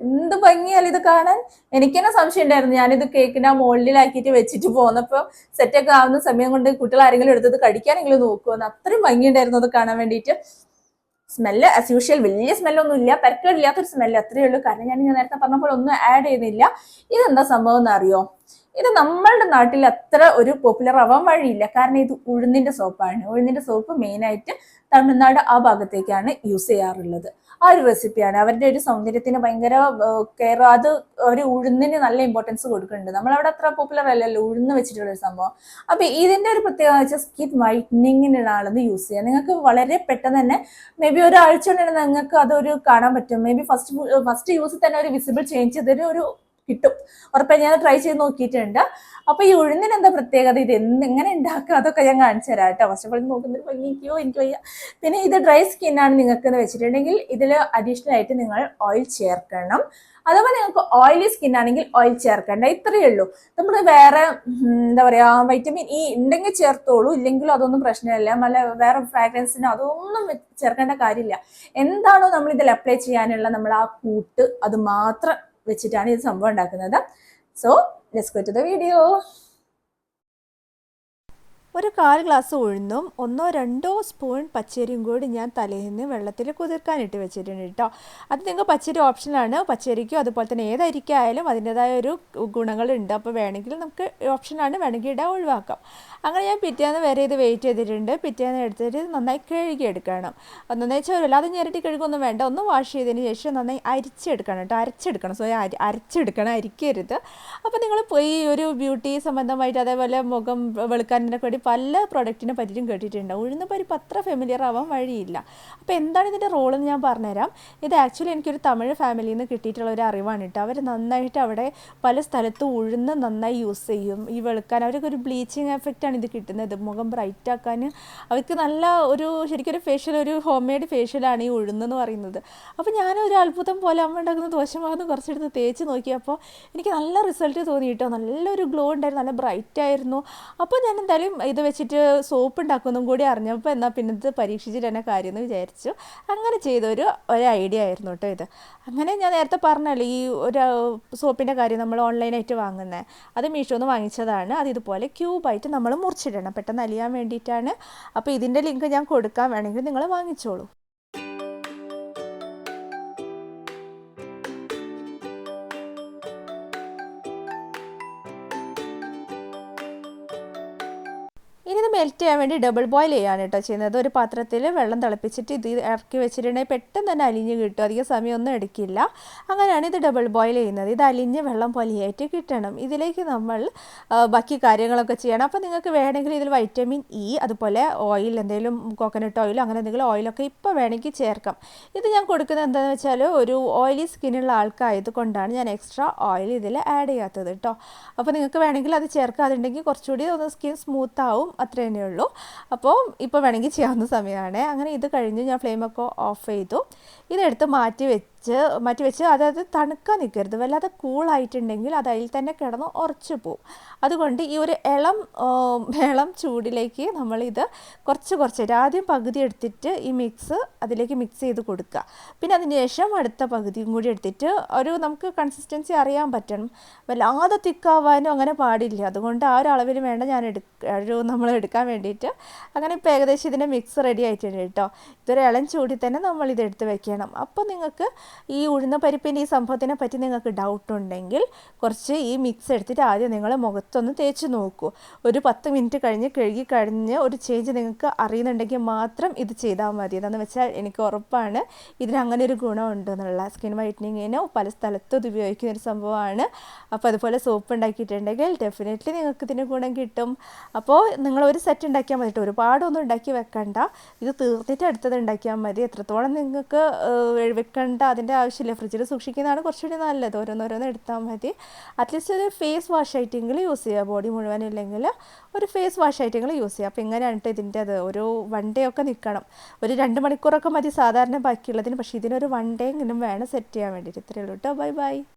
എന്ത് ഭംഗിയാലും ഇത് കാണാൻ? എനിക്ക് തന്നെ സംശയം ഉണ്ടായിരുന്നു ഞാനിത് കേക്കിന്റെ ആ മുകളിലാക്കിയിട്ട് വെച്ചിട്ട് പോന്നപ്പോ സെറ്റൊക്കെ ആവുന്ന സമയം കൊണ്ട് കുട്ടികൾ ആരെങ്കിലും എടുത്തത് കടിക്കാനെങ്കിലും നോക്കുമെന്ന് അത്രയും ഭംഗിയുണ്ടായിരുന്നു അത് കാണാൻ വേണ്ടിയിട്ട്. സ്മെല്ല് ആസ് യൂഷ്വൽ വലിയ സ്മെല്ലൊന്നും ഇല്ല. പരക്കേടില്ലാത്തൊരു സ്മെല്ല് അത്രയേ ഉള്ളൂ. കാരണം ഞാൻ ഇങ്ങനെ നേരത്തെ പറഞ്ഞപ്പോൾ ഒന്നും ആഡ് ചെയ്യുന്നില്ല. ഇതെന്താ സംഭവം എന്ന് അറിയോ ഇത് നമ്മളുടെ നാട്ടിൽ അത്ര ഒരു പോപ്പുലർ ആവാൻ വഴിയില്ല. കാരണം ഇത് ഉഴുന്നിന്റെ സോപ്പാണ് ഉഴുന്നിന്റെ സോപ്പ് മെയിനായിട്ട് തമിഴ്നാട് ആ ഭാഗത്തേക്കാണ് യൂസ് ചെയ്യാറുള്ളത്. ആ ഒരു റെസിപ്പിയാണ് അവരുടെ ഒരു സൗന്ദര്യത്തിന് ഭയങ്കര കെയർ അത് അവർ ഉഴുന്നിന് നല്ല ഇമ്പോർട്ടൻസ് കൊടുക്കുന്നുണ്ട്. നമ്മളവിടെ അത്ര പോപ്പുലർ അല്ലല്ലോ ഉഴുന്ന് വെച്ചിട്ടുള്ള ഒരു സംഭവം. അപ്പൊ ഇതിന്റെ ഒരു പ്രത്യേകത വെച്ചാൽ സ്കിൻ വൈറ്റനിങ്ങിനാണെന്ന് യൂസ് ചെയ്യുക. നിങ്ങൾക്ക് വളരെ പെട്ടെന്ന് തന്നെ മേ ബി ഒരാഴ്ച കൊണ്ട് നിങ്ങൾക്ക് അതൊരു കാണാൻ പറ്റും. മേ ബി ഫസ്റ്റ് ഫസ്റ്റ് യൂസിൽ തന്നെ ഒരു വിസിബിൾ ചേഞ്ച് ചെയ്തൊരു ഒരു കിട്ടും. ഉറപ്പായി ഞാൻ ട്രൈ ചെയ്ത് നോക്കിയിട്ടുണ്ട്. അപ്പൊ ഈ ഉഴുന്നിന് എന്താ പ്രത്യേകത? ഇത് എന്ത് എങ്ങനെ ഉണ്ടാക്കുക അതൊക്കെ ഞാൻ കാണിച്ചു തരാം കേട്ടോ. ഫസ്റ്റ് ഓഫ് ഓൾ നോക്കുന്നത് എനിക്ക് വയ്യ. പിന്നെ ഇത് ഡ്രൈ സ്കിൻ ആണ് നിങ്ങൾക്ക് എന്ന് വെച്ചിട്ടുണ്ടെങ്കിൽ ഇതിൽ അഡീഷണൽ ആയിട്ട് നിങ്ങൾ ഓയിൽ ചേർക്കണം. അഥവാ നിങ്ങൾക്ക് ഓയിലി സ്കിൻ ആണെങ്കിൽ ഓയിൽ ചേർക്കേണ്ട. ഇത്രയേ ഉള്ളൂ. നമ്മൾ വേറെ എന്താ പറയാ വൈറ്റമിൻ ഇ ഉണ്ടെങ്കിൽ ചേർത്തോളൂ. ഇല്ലെങ്കിൽ അതൊന്നും പ്രശ്നമില്ല. നല്ല വേറെ ഫ്രാഗ്രൻസിന് അതൊന്നും ചേർക്കേണ്ട കാര്യമില്ല. എന്താണോ നമ്മൾ ഇതിൽ അപ്ലൈ ചെയ്യാനുള്ള നമ്മൾ ആ കൂട്ട് അത് മാത്രം വെച്ചിട്ടാണ് ഇത് സംഭവം ഉണ്ടാക്കുന്നത്. So let's go to the video ഒരു കാൽ ഗ്ലാസ് ഉഴുന്നും ഒന്നോ രണ്ടോ സ്പൂൺ പച്ചരിയും കൂടി ഞാൻ തലേന്ന് വെള്ളത്തിൽ കുതിർക്കാനിട്ട് വെച്ചിട്ടുണ്ട് കേട്ടോ അത് നിങ്ങൾക്ക് പച്ചരി ഓപ്ഷനാണ് പച്ചരിക്കും അതുപോലെ തന്നെ ഏതരിക്കായാലും അതിന്റെതായ ഒരു ഗുണങ്ങളുണ്ട്. അപ്പോൾ വേണമെങ്കിൽ നമുക്ക് ഓപ്ഷനാണ് വേണമെങ്കിൽ ഇടാൻ ഒഴിവാക്കാം. അങ്ങനെ ഞാൻ പിറ്റേന്ന് വരെ ഇത് വെയിറ്റ് ചെയ്തിട്ടുണ്ട്. പിറ്റേന്ന് എടുത്തിട്ട് നന്നായി കഴുകി എടുക്കണം. നന്നായി ചോരല്ല അത് ഞെരട്ടി കഴുകൊന്നും വേണ്ട. ഒന്ന് വാഷ് ചെയ്തതിന് ശേഷം നന്നായി അരിച്ചെടുക്കണം കേട്ടോ അരച്ചെടുക്കണം. സോ അരി അരച്ചെടുക്കണം. അരിക്കരുത്. അപ്പോൾ നിങ്ങൾ പോയി ഒരു ബ്യൂട്ടി സംബന്ധമായിട്ട് അതേപോലെ മുഖം വെളുക്കാനൊക്കെ വേണ്ടി പല പ്രൊഡക്റ്റിനെ പറ്റിയിട്ടും കേട്ടിട്ടുണ്ട്. ഉഴുന്ന പരിപ്പ് അത്ര ഫെമിലിയർ ആവാൻ വഴിയില്ല. അപ്പോൾ എന്താണ് ഇതിന്റെ റോളെന്ന് ഞാൻ പറഞ്ഞുതരാം. ഇത് ആക്ച്വലി എനിക്കൊരു തമിഴ് ഫാമിലിയിൽ നിന്ന് കിട്ടിയിട്ടുള്ള ഒരു അറിവാണ് കേട്ടോ അവർ നന്നായിട്ട് അവിടെ പല സ്ഥലത്തും ഉഴുന്ന് നന്നായി യൂസ് ചെയ്യും. ഈ വെളുക്കാൻ അവർക്ക് ഒരു ബ്ലീച്ചിങ് എഫക്റ്റാണ് ഇത് കിട്ടുന്നത്. മുഖം ബ്രൈറ്റ് ആക്കാൻ അവർക്ക് നല്ല ഒരു ശരിക്കും ഒരു ഫേഷ്യൽ ഒരു ഹോം മെയ്ഡ് ഫേഷ്യലാണ് ഈ ഉഴുന്നെന്ന് പറയുന്നത്. അപ്പോൾ ഒരു അത്ഭുതം പോലെ അമ്മ ഉണ്ടാക്കുന്ന ദോശമാകുന്ന കുറച്ചെടുത്ത് തേച്ച് നോക്കിയപ്പോൾ എനിക്ക് നല്ല റിസൾട്ട് തോന്നി കേട്ടോ നല്ലൊരു ഗ്ലോ ഉണ്ടായിരുന്നു. നല്ല ബ്രൈറ്റ് ആയിരുന്നു. അപ്പോൾ ഞാൻ എന്തായാലും ഇത് വെച്ചിട്ട് സോപ്പ് ഉണ്ടാക്കുന്നതും കൂടി അറിഞ്ഞപ്പോൾ എന്നാൽ പിന്നെ ഇത് പരീക്ഷിച്ചിട്ട് തന്നെ കാര്യം എന്ന് വിചാരിച്ചു. അങ്ങനെ ചെയ്തൊരു ഒരു ഐഡിയ ആയിരുന്നു കേട്ടോ ഇത്. അങ്ങനെ ഞാൻ നേരത്തെ പറഞ്ഞല്ലോ ഈ ഒരു സോപ്പിന്റെ കാര്യം നമ്മൾ ഓൺലൈനായിട്ട് വാങ്ങുന്നത് അത് മീഷോ മീഷോന്ന് വാങ്ങിച്ചതാണ്. അത് ഇതുപോലെ ക്യൂബായിട്ട് നമ്മൾ മുറിച്ചിടണം. പെട്ടെന്ന് അലിയാൻ വേണ്ടിയിട്ടാണ്. അപ്പോൾ ഇതിന്റെ ലിങ്ക് ഞാൻ കൊടുക്കാൻ വേണമെങ്കിൽ നിങ്ങൾ വാങ്ങിച്ചോളൂ. മെൽറ്റ് ചെയ്യാൻ വേണ്ടി ഡബിൾ ബോയിൽ ചെയ്യാണ് കേട്ടോ ചെയ്യുന്നത്. ഒരു പാത്രത്തിൽ വെള്ളം തിളപ്പിച്ചിട്ട് ഇത് ഇറക്കി വെച്ചിട്ടുണ്ടെങ്കിൽ പെട്ടെന്ന് തന്നെ അലിഞ്ഞ് കിട്ടും. അധികം സമയമൊന്നും എടുക്കില്ല. അങ്ങനെയാണ് ഇത് ഡബിൾ ബോയിൽ ചെയ്യുന്നത്. ഇത് അലിഞ്ഞ് വെള്ളം പോലെയായിട്ട് കിട്ടണം. ഇതിലേക്ക് നമ്മൾ ബാക്കി കാര്യങ്ങളൊക്കെ ചെയ്യണം. അപ്പോൾ നിങ്ങൾക്ക് വേണമെങ്കിൽ ഇതിൽ വൈറ്റമിൻ ഇ അതുപോലെ ഓയിൽ എന്തെങ്കിലും കോക്കനട്ട് ഓയിലോ അങ്ങനെ എന്തെങ്കിലും ഓയിലൊക്കെ ഇപ്പോൾ വേണമെങ്കിൽ ചേർക്കാം. ഇത് ഞാൻ കൊടുക്കുന്നത് എന്താണെന്ന് വെച്ചാൽ ഒരു ഓയിലി സ്കിന്നുള്ള ആൾക്കായത് കൊണ്ടാണ് ഞാൻ എക്സ്ട്രാ ഓയിൽ ഇതിൽ ആഡ് ചെയ്യാത്തത് കേട്ടോ അപ്പോൾ നിങ്ങൾക്ക് വേണമെങ്കിൽ അത് ചേർക്കാതുണ്ടെങ്കിൽ കുറച്ചുകൂടി ഒന്ന് സ്കിൻ സ്മൂത്ത് ആവും. അത്ര തന്നെ ഉള്ളൂ അപ്പോൾ ഇപ്പോൾ വേണമെങ്കിൽ ചെയ്യാവുന്ന സമയമാണ്. അങ്ങനെ ഇത് കഴിഞ്ഞ് ഞാൻ ഫ്ലെയിമൊക്കെ ഓഫ് ചെയ്തു. ഇതെടുത്ത് മാറ്റി വെച്ച് മാറ്റി വെച്ച് അതായത് തണുക്കാൻ നിൽക്കരുത്. വല്ലാതെ കൂളായിട്ടുണ്ടെങ്കിൽ അത് അതിൽ തന്നെ കിടന്ന് ഉറച്ചു പോവും. അതുകൊണ്ട് ഈ ഒരു ഇളം ഇളം ചൂടിലേക്ക് നമ്മളിത് കുറച്ച് കുറച്ചായിട്ട് ആദ്യം പകുതി എടുത്തിട്ട് ഈ മിക്സ് അതിലേക്ക് മിക്സ് ചെയ്ത് കൊടുക്കുക. പിന്നെ അതിന് ശേഷം അടുത്ത പകുതിയും കൂടി എടുത്തിട്ട് ഒരു നമുക്ക് കൺസിസ്റ്റൻസി അറിയാൻ പറ്റണം. വല്ലാതെ തിക്കാവാനും അങ്ങനെ പാടില്ല. അതുകൊണ്ട് ആ ഒരു അളവിൽ വേണ്ട ഞാൻ എടുക്ക ഒരു നമ്മൾ എടുക്കാൻ വേണ്ടിയിട്ട്. അങ്ങനെ ഇപ്പോൾ ഏകദേശം ഇതിന്റെ മിക്സ് റെഡി ആയിട്ടുണ്ട് കേട്ടോ. ഇതൊരു ഇളം ചൂടി തന്നെ നമ്മൾ ഇത് എടുത്ത് വെക്കണം. അപ്പോൾ നിങ്ങൾക്ക് ഈ ഉഴുന്ന പരിപ്പിന്റെ ഈ സംഭവത്തിനെ പറ്റി നിങ്ങൾക്ക് ഡൗട്ട് ഉണ്ടെങ്കിൽ കുറച്ച് ഈ മിക്സ് എടുത്തിട്ട് ആദ്യം നിങ്ങൾ മുഖത്തൊന്ന് തേച്ച് നോക്കൂ. ഒരു പത്ത് മിനിറ്റ് കഴിഞ്ഞ് കഴുകി കഴിഞ്ഞ് ഒരു ചേഞ്ച് നിങ്ങൾക്ക് അറിയുന്നുണ്ടെങ്കിൽ മാത്രം ഇത് ചെയ്താൽ മതി. എന്താണെന്ന് വെച്ചാൽ എനിക്ക് ഉറപ്പാണ് ഇതിനങ്ങനെ ഒരു ഗുണമുണ്ട് എന്നുള്ള. സ്കിൻ വൈറ്റനിങ്ങിന് പല സ്ഥലത്തും ഇത് ഉപയോഗിക്കുന്ന ഒരു സംഭവമാണ്. അപ്പോൾ അതുപോലെ സോപ്പ് ഉണ്ടാക്കിയിട്ടുണ്ടെങ്കിൽ ഡെഫിനറ്റ്ലി നിങ്ങൾക്ക് ഇതിന് ഗുണം കിട്ടും. അപ്പോൾ നിങ്ങൾ ഒരു സെറ്റ് ഉണ്ടാക്കിയാൽ മതി ഒരുപാടൊന്നും ഉണ്ടാക്കി വെക്കണ്ട. ഇത് തീർത്തിട്ട് അടുത്തത് ഉണ്ടാക്കിയാൽ മതി. എത്രത്തോളം നിങ്ങൾക്ക് വെക്കണ്ട അതിന്റെ ആവശ്യമില്ല. ഫ്രിഡ്ജിൽ സൂക്ഷിക്കുന്നതാണ് കുറച്ചുകൂടി നല്ലത്. ഓരോന്നോരോന്ന് എടുത്താൽ മതി. അറ്റ്ലീസ്റ്റ് ഒരു ഫേസ് വാഷ് ആയിട്ടെങ്കിലും യൂസ് ചെയ്യുക. ബോഡി മുഴുവൻ ഇല്ലെങ്കിൽ ഒരു ഫേസ് വാഷ് ആയിട്ടെങ്കിലും യൂസ് ചെയ്യുക. അപ്പോൾ ഇങ്ങനെയാണ് ഇതിന്റെ അത്. ഒരു വൺ ഡേ ഒക്കെ നിൽക്കണം. ഒരു രണ്ട് മണിക്കൂറൊക്കെ മതി സാധാരണ ബാക്കിയുള്ളതിന്. പക്ഷേ ഇതിനൊരു വൺ ഡേ എങ്കിലും വേണം സെറ്റ് ചെയ്യാൻ വേണ്ടിയിട്ട്. ഇത്രയേ ഉള്ളൂ കേട്ടോ ബൈ ബൈ